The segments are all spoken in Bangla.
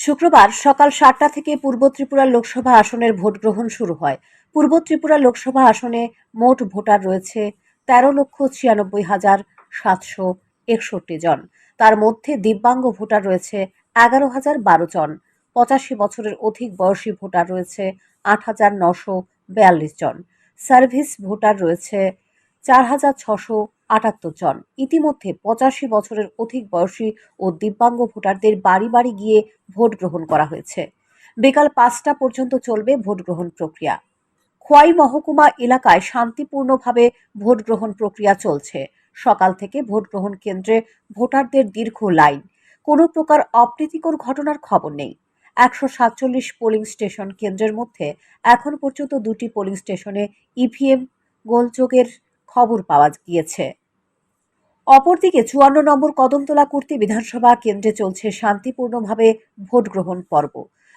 শুক্রবার সকাল সাতটা থেকে পূর্ব ত্রিপুরা লোকসভা আসনের ভোট গ্রহণ শুরু হয়। পূর্ব ত্রিপুরা লোকসভা আসনে মোট ভোটার রয়েছে তেরো লক্ষ ছিয়ানব্বই হাজার সাতশো একষট্টি জন। তার মধ্যে দিব্যাঙ্গ ভোটার রয়েছে এগারো হাজার বারো জন। পঁচাশি বছরের অধিক বয়সী ভোটার রয়েছে আট হাজার নশো বিয়াল্লিশ জন। সার্ভিস ভোটার রয়েছে চার হাজার ছশো আটাত্তর জন। ইতিমধ্যে পঁচাশি বছরের অধিক বয়সী ও দিব্যাঙ্গ ভোটারদের বাড়ি বাড়ি গিয়ে ভোট গ্রহণ করা হয়েছে। বিকাল পাঁচটা পর্যন্ত চলবে ভোট গ্রহণ প্রক্রিয়া। খোয়াই মহকুমা এলাকায় শান্তিপূর্ণভাবে ভোট গ্রহণ প্রক্রিয়া চলছে। সকাল থেকে ভোট গ্রহণ কেন্দ্রে ভোটারদের দীর্ঘ লাইন। কোনো প্রকার অপ্রীতিকর ঘটনার খবর নেই। একশো সাতচল্লিশ পোলিং স্টেশন কেন্দ্রের মধ্যে এখন পর্যন্ত দুটি পোলিং স্টেশনে ইভিএম গোলযোগের খবর পাওয়া গিয়েছে। অপরদিকে চুয়ান্ন নম্বর কদমতলা কুর্তি বিধানসভা কেন্দ্রে চলছে শান্তিপূর্ণভাবে ভোট গ্রহণ পর্ব।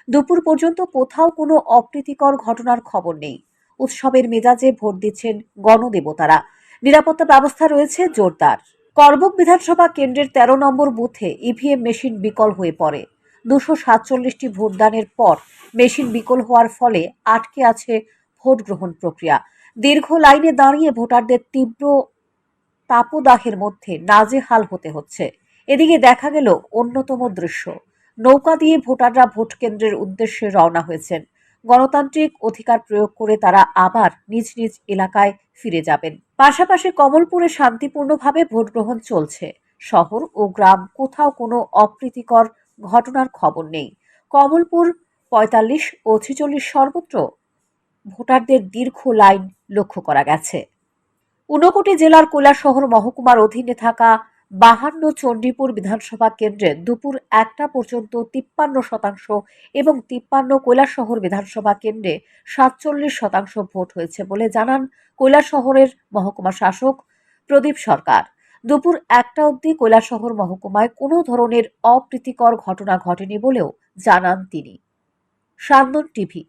দুপুর পর্যন্ত কোথাও কোনো অপ্রীতিকর ঘটনার খবর নেই। উৎসবের মেজাজে ভোট দিচ্ছেন গণদেবতারা। নিরাপত্তা ব্যবস্থা রয়েছে জোরদার। করবুক বিধানসভা কেন্দ্রের তেরো নম্বর বুথে ইভিএম মেশিন বিকল হয়ে পড়ে। দুশো সাতচল্লিশটি ভোটদানের পর মেশিন বিকল হওয়ার ফলে আটকে আছে ভোট গ্রহণ প্রক্রিয়া। দীর্ঘ লাইনে দাঁড়িয়ে ভোটারদের তীব্র তাপদাহের মধ্যে নাজেহাল হতে হচ্ছে। এদিকে দেখা গেল অন্যতম দৃশ্য। নৌকা দিয়ে ভোটাররা ভোট কেন্দ্রের উদ্দেশ্যে রওনা হয়েছেন। গণতান্ত্রিক অধিকার প্রয়োগ করে তারা আবার নিজ নিজ এলাকায় ফিরে যাবেন। পাশাপাশি কমলপুরে শান্তিপূর্ণভাবে ভোট গ্রহণ চলছে। শহর ও গ্রাম কোথাও কোনো অপ্রীতিকর ঘটনার খবর নেই। কমলপুর পঁয়তাল্লিশ ও ছেচল্লিশ সর্বত্র ভোটারদের দীর্ঘ লাইন লক্ষ্য করা গেছে। ঊনকোটি জেলার কৈলাসহর মহকুমার অধীনে থাকা বাহান্ন চণ্ডীপুর বিধানসভা কেন্দ্রে দুপুর একটা পর্যন্ত তিপ্পান্ন শতাংশ এবং তিপ্পান্ন কৈলাসহর বিধানসভা কেন্দ্রে সাতচল্লিশ শতাংশ ভোট হয়েছে বলে জানান কৈলাসহরের মহকুমা শাসক প্রদীপ সরকার। দুপুর একটা অবধি কৈলাসহর মহকুমায় কোনো ধরনের অপ্রীতিকর ঘটনা ঘটেনি বলেও জানান তিনি। সান্দন টিভি